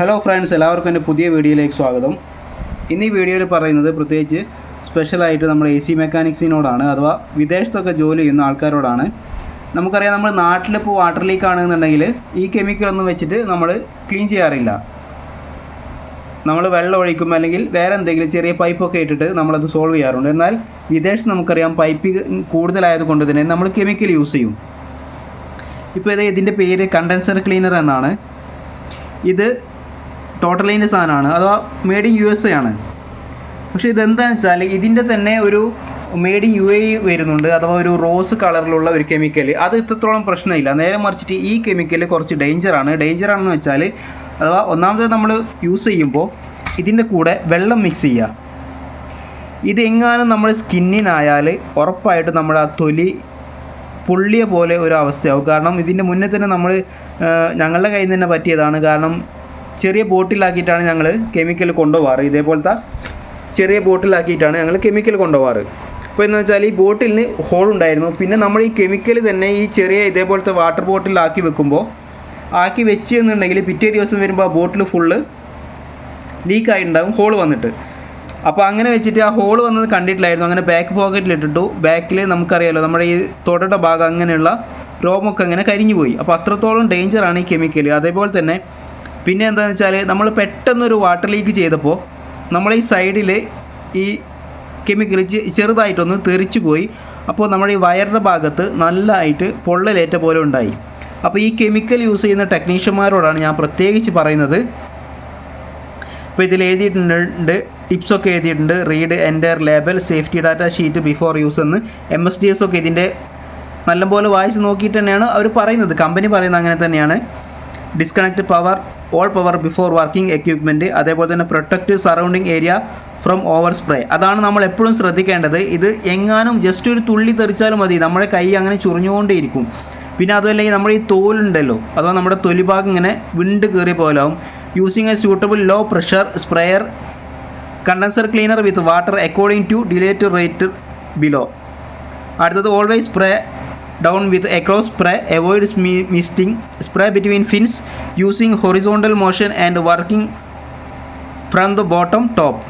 Hello friends എല്ലാവർക്കും എന്റെ പുതിയ വീഡിയോയിലേക്ക് സ്വാഗതം. ഇന്ന് ഈ വീഡിയോയിൽ പറയുന്നത് പ്രത്യേകിച്ച് സ്പെഷ്യലായിട്ട് നമ്മൾ എ സി മെക്കാനിക്സിനോടാണ് അഥവാ വിദേശത്തൊക്കെ ജോലി ചെയ്യുന്ന ആൾക്കാരോടാണ്. നമുക്കറിയാം നമ്മൾ നാട്ടിലിപ്പോൾ വാട്ടർ ലീക്ക് ആണെന്നുണ്ടെങ്കിൽ ഈ കെമിക്കലൊന്നും വെച്ചിട്ട് നമ്മൾ ക്ലീൻ ചെയ്യാറില്ല. നമ്മൾ വെള്ളം ഒഴിക്കും അല്ലെങ്കിൽ വേറെ എന്തെങ്കിലും ചെറിയ പൈപ്പൊക്കെ ഇട്ടിട്ട് നമ്മളത് സോൾവ് ചെയ്യാറുണ്ട്. എന്നാൽ വിദേശത്ത് നമുക്കറിയാം പൈപ്പ് കൂടുതലായതുകൊണ്ട് തന്നെ നമ്മൾ കെമിക്കൽ യൂസ് ചെയ്യും. ഇപ്പോൾ ഇത് ഇതിന്റെ പേര് കണ്ടൻസർ ക്ലീനർ എന്നാണ്. ഇത് ടോട്ടലിന്റെ സാധനമാണ്. അഥവാ made in U S A ആണ്. പക്ഷേ ഇതെന്താണെന്ന് വെച്ചാൽ ഇതിന്റെ തന്നെ ഒരു മേഡ് ഇൻ യു എ വരുന്നുണ്ട്. അഥവാ ഒരു റോസ് കളറിലുള്ള ഒരു കെമിക്കൽ അത് ഇത്രത്തോളം പ്രശ്നമില്ല. നേരെ മറിച്ചിട്ട് ഈ കെമിക്കൽ കുറച്ച് ഡേഞ്ചറാണ് ഡേഞ്ചറാണെന്ന് വെച്ചാൽ അഥവാ ഒന്നാമത് നമ്മൾ യൂസ് ചെയ്യുമ്പോൾ ഇതിന്റെ കൂടെ വെള്ളം മിക്സ് ചെയ്യുക ഇതെങ്ങാനും നമ്മൾ സ്കിന്നിനായാൽ ഉറപ്പായിട്ട് നമ്മുടെ ആ തൊലി പൊള്ളിയ പോലെ ഒരു അവസ്ഥയാവും. കാരണം ഇതിന്റെ മുന്നേ തന്നെ നമ്മൾ ഞങ്ങളുടെ കയ്യിൽ നിന്ന് തന്നെ പറ്റിയതാണ്. കാരണം ചെറിയ ബോട്ടിലാക്കിയിട്ടാണ് ഞങ്ങൾ കെമിക്കൽ കൊണ്ടുപോകാറ്. ഇതേപോലത്തെ ചെറിയ ബോട്ടിലാക്കിയിട്ടാണ് ഞങ്ങൾ കെമിക്കൽ കൊണ്ടുപോകാറ്. അപ്പോൾ എന്ന് വെച്ചാൽ ഈ ബോട്ടിലിന് ഹോൾ ഉണ്ടായിരുന്നു. പിന്നെ നമ്മൾ ഈ കെമിക്കൽ തന്നെ ഈ ചെറിയ ഇതേപോലത്തെ വാട്ടർ ബോട്ടിലാക്കി വെക്കുമ്പോൾ ആക്കി വെച്ച് എന്നുണ്ടെങ്കിൽ പിറ്റേ ദിവസം വരുമ്പോൾ ആ ബോട്ടിൽ ഫുള്ള് ലീക്കായിട്ടുണ്ടാകും ഹോൾ വന്നിട്ട്. അപ്പോൾ അങ്ങനെ വെച്ചിട്ട് ആ ഹോൾ വന്നത് കണ്ടിട്ടില്ലായിരുന്നു. അങ്ങനെ ബാക്ക് പോക്കറ്റിൽ ഇട്ടിട്ടു. ബാക്കിൽ നമുക്കറിയാലോ നമ്മുടെ ഈ തൊടയുടെ ഭാഗം അങ്ങനെയുള്ള റോമൊക്കെ അങ്ങനെ കരിഞ്ഞു പോയി. അപ്പോൾ അത്രത്തോളം ഡേഞ്ചറാണ് ഈ കെമിക്കൽ. അതേപോലെ തന്നെ പിന്നെ എന്താണെന്ന് വെച്ചാൽ നമ്മൾ പെട്ടെന്നൊരു വാട്ടർ ലീക്ക് ചെയ്തപ്പോൾ നമ്മൾ ഈ സൈഡിൽ ഈ കെമിക്കൽ ചെറുതായിട്ടൊന്ന് തെറിച്ചു പോയി. അപ്പോൾ നമ്മുടെ ഈ വയറിന്റെ ഭാഗത്ത് നല്ലതായിട്ട് പൊള്ളലേറ്റ പോലെ ഉണ്ടായി. അപ്പോൾ ഈ കെമിക്കൽ യൂസ് ചെയ്യുന്ന ടെക്നീഷ്യന്മാരോടാണ് ഞാൻ പ്രത്യേകിച്ച് പറയുന്നത്. ഇപ്പോൾ ഇതിൽ എഴുതിയിട്ടുണ്ട് ടിപ്സൊക്കെ എഴുതിയിട്ടുണ്ട്. Read enter label safety data sheet before use എന്ന്. എം എസ് ഡി എസ് ഒക്കെ ഇതിന്റെ നല്ലപോലെ വായിച്ച് നോക്കിയിട്ട് തന്നെയാണ് അവർ പറയുന്നത്. കമ്പനി പറയുന്നത് അങ്ങനെ തന്നെയാണ്. Disconnect power all power before working equipment അതേപോലെ തന്നെ protect surrounding area from over spray അതാണ് നമ്മൾ എപ്പോഴും ശ്രദ്ധിക്കേണ്ടത്. ഇത് എങ്ങാനും ജസ്റ്റ് ഒരു തുള്ളി തെറിച്ചാലും മതി. നമ്മുടെ കൈ അങ്ങനെ ചുറിഞ്ഞുകൊണ്ടേയിരിക്കും. പിന്നെ അതുമല്ലെങ്കിൽ നമ്മുടെ ഈ തോലുണ്ടല്ലോ. അഥവാ നമ്മുടെ തൊലിഭാഗം ഇങ്ങനെ വിണ്ട് കയറിയ പോലാവും using a suitable low pressure sprayer condenser cleaner with water according to dilute rate below അടുത്തത് always spray down with across spray. Avoids misting spray between fins using horizontal motion and working from the bottom top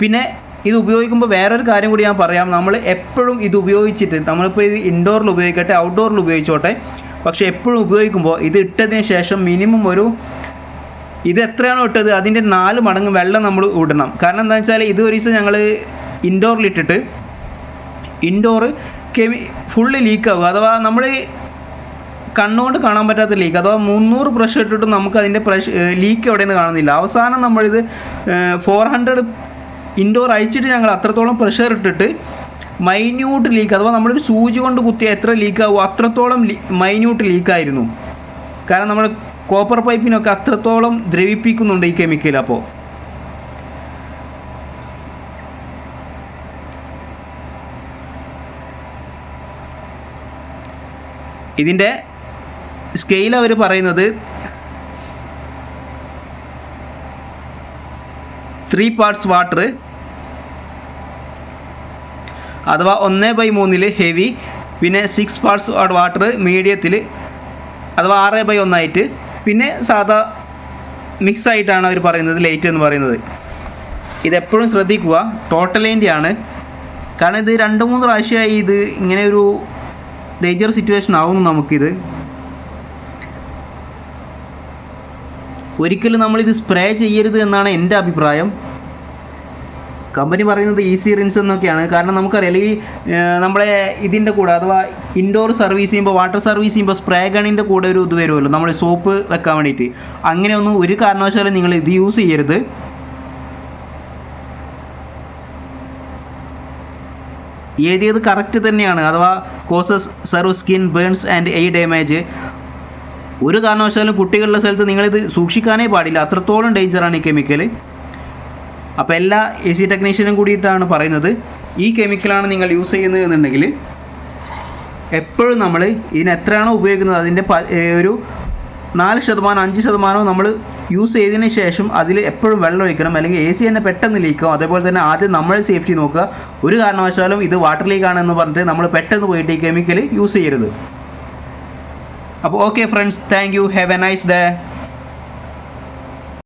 പിന്നെ ഇത് ഉപയോഗിക്കുമ്പോൾ വേറൊരു കാര്യം കൂടി ഞാൻ പറയാം. നമ്മൾ എപ്പോഴും ഇത് ഉപയോഗിച്ചിട്ട് നമ്മളിപ്പോൾ ഇത് ഇൻഡോറിൽ ഉപയോഗിക്കട്ടെ ഔട്ട്ഡോറിൽ ഉപയോഗിച്ചോട്ടെ പക്ഷേ എപ്പോഴും ഉപയോഗിക്കുമ്പോൾ ഇത് ഇട്ടതിന് ശേഷം മിനിമം ഒരു ഇത് എത്രയാണോ ഇട്ടത് അതിന്റെ നാല് മടങ്ങ് വെള്ളം നമ്മൾ ഇടണം. കാരണം എന്താണെന്ന് വെച്ചാൽ ഇത് ഒരു ദിവസം ഞങ്ങൾ ഇൻഡോറിലിട്ടിട്ട് ഇൻഡോർ കെമി ഫുള്ള് ലീക്കാവുക അഥവാ നമ്മൾ കണ്ണുകൊണ്ട് കാണാൻ പറ്റാത്ത ലീക്ക് അഥവാ മുന്നൂറ് പ്രഷർ ഇട്ടിട്ട് നമുക്ക് അതിന്റെ പ്രഷ് ലീക്ക് എവിടെയെന്ന് കാണുന്നില്ല. അവസാനം നമ്മളിത് ഫോർ ഹൺഡ്രഡ് ഇൻഡോർ അഴിച്ചിട്ട് ഞങ്ങൾ അത്രത്തോളം പ്രഷർ ഇട്ടിട്ട് മൈന്യൂട്ട് ലീക്ക് അഥവാ നമ്മളൊരു സൂചി കൊണ്ട് കുത്തിയാൽ എത്ര ലീക്കാവും അത്രത്തോളം മൈന്യൂട്ട് ലീക്കായിരുന്നു കാരണം നമ്മുടെ കോപ്പർ പൈപ്പിനൊക്കെ അത്രത്തോളം ദ്രവിപ്പിക്കുന്നുണ്ട് ഈ കെമിക്കൽ അപ്പോൾ ഇതിന്റെ സ്കെയിൽ അവർ പറയുന്നത് ത്രീ പാർട്സ് വാട്ടർ അഥവാ ഒന്ന് ബൈ മൂന്നിൽ ഹെവി പിന്നെ സിക്സ് പാർട്സ് വാട്ടർ മീഡിയത്തിൽ അഥവാ ആറ് ബൈ ഒന്നായിട്ട് പിന്നെ സാധാ മിക്സ് ആയിട്ടാണ് അവർ പറയുന്നത് ലൈറ്റ് എന്ന് പറയുന്നത്. ഇതെപ്പോഴും ശ്രദ്ധിക്കുക ടോട്ടൽ ആണ്. കാരണം ഇത് രണ്ട് മൂന്ന് പ്രാവശ്യമായി ഇത് ഇങ്ങനെ ഒരു ഡേഞ്ചർ സിറ്റുവേഷൻ ആവുന്നു നമുക്കിത്. ഒരിക്കലും നമ്മളിത് സ്പ്രേ ചെയ്യരുത് എന്നാണ് എന്റെ അഭിപ്രായം. കമ്പനി പറയുന്നത് ഈസി റിൻസ് എന്നൊക്കെയാണ്. കാരണം നമുക്കറിയാം ഈ നമ്മളെ ഇതിന്റെ കൂടെ അഥവാ ഇൻഡോർ സർവീസ് ചെയ്യുമ്പോൾ വാട്ടർ സർവീസ് ചെയ്യുമ്പോൾ സ്പ്രേ ഗണിന്റെ കൂടെ ഒരു ഇത് വരുമല്ലോ നമ്മൾ സോപ്പ് വെക്കാൻ വേണ്ടിയിട്ട്. അങ്ങനെയൊന്നും ഒരു കാരണവശാലും നിങ്ങൾ ഇത് യൂസ് ചെയ്യരുത്. എഴുതിയത് കറക്റ്റ് തന്നെയാണ്. അഥവാ causes severe skin burns and a damage ഒരു കാരണവശാലും കുട്ടികളുടെ സ്ഥലത്ത് നിങ്ങളിത് സൂക്ഷിക്കാനേ പാടില്ല. അത്രത്തോളം ഡേഞ്ചറാണ് ഈ കെമിക്കൽ അപ്പോൾ എല്ലാ എ സി ടെക്നീഷ്യനും കൂടിയിട്ടാണ് പറയുന്നത്. ഈ കെമിക്കലാണ് നിങ്ങൾ യൂസ് ചെയ്യുന്നത് എന്നുണ്ടെങ്കിൽ എപ്പോഴും നമ്മൾ ഇതിന് എത്രയാണോ ഉപയോഗിക്കുന്നത്? അതിന്റെ ഒരു നാല് ശതമാനം അഞ്ച് ശതമാനവും നമ്മൾ യൂസ് ചെയ്തതിന് ശേഷം അതിൽ എപ്പോഴും വെള്ളം ഒഴിക്കണം അല്ലെങ്കിൽ എ സി തന്നെ പെട്ടെന്ന് ലീക്കും അതേപോലെ തന്നെ ആദ്യം നമ്മൾ സേഫ്റ്റി നോക്കുക. ഒരു കാരണവശാലും ഇത് വാട്ടർ ലീക്കാണെന്ന് പറഞ്ഞിട്ട് നമ്മൾ പെട്ടെന്ന് പോയിട്ട് ഈ കെമിക്കൽ യൂസ് ചെയ്യരുത്. അപ്പോൾ okay friends thank you have a nice day